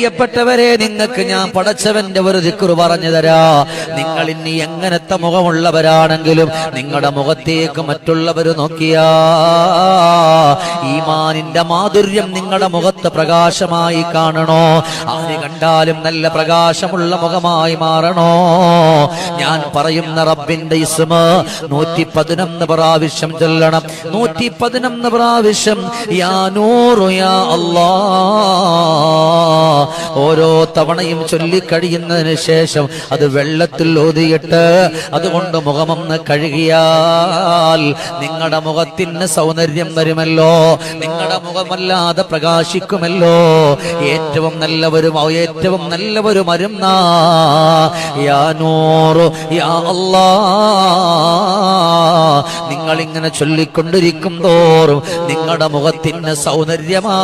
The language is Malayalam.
പ്രിയപ്പെട്ടവരെ നിങ്ങൾക്ക് ഞാൻ പടച്ചവന്റെ ഒരു ദിക്കുറ് പറഞ്ഞു തരാ. നിങ്ങൾ ഇനി എങ്ങനത്തെ മുഖമുള്ളവരാണെങ്കിലും നിങ്ങളുടെ മുഖത്തേക്ക് മറ്റുള്ളവർ നോക്കിയാ. ഈമാനിന്റെ മാധുര്യം നിങ്ങളുടെ മുഖത്ത് പ്രകാശമായി കാണണോ? ആര് കണ്ടാലും നല്ല പ്രകാശമുള്ള മുഖമായി മാറണോ? ഞാൻ പറയുന്ന റബ്ബിന്റെ ഇസ്മ നൂറ്റി പതിനൊന്ന് പ്രാവശ്യം ചൊല്ലണം. നൂറ്റി പതിനൊന്ന് പ്രാവശ്യം യാ നൂറു യാ അല്ലാ. ഓരോ തവണയും ചൊല്ലിക്കഴിയുന്നതിന് ശേഷം അത് വെള്ളത്തിൽ ഓതിയിട്ട് അതുകൊണ്ട് മുഖമൊന്ന് കഴുകിയാൽ നിങ്ങളുടെ മുഖത്തിന് സൗന്ദര്യം വരുമല്ലോ. നിങ്ങളുടെ മുഖമല്ലാതെ പ്രകാശിക്കുമല്ലോ. ഏറ്റവും നല്ലവരും ഏറ്റവും നല്ലവരും മരുന്ന യാ നൂറു യാ നിങ്ങൾ ഇങ്ങനെ ചൊല്ലിക്കൊണ്ടിരിക്കും തോറും നിങ്ങളുടെ മുഖത്തിന് സൗന്ദര്യമാ.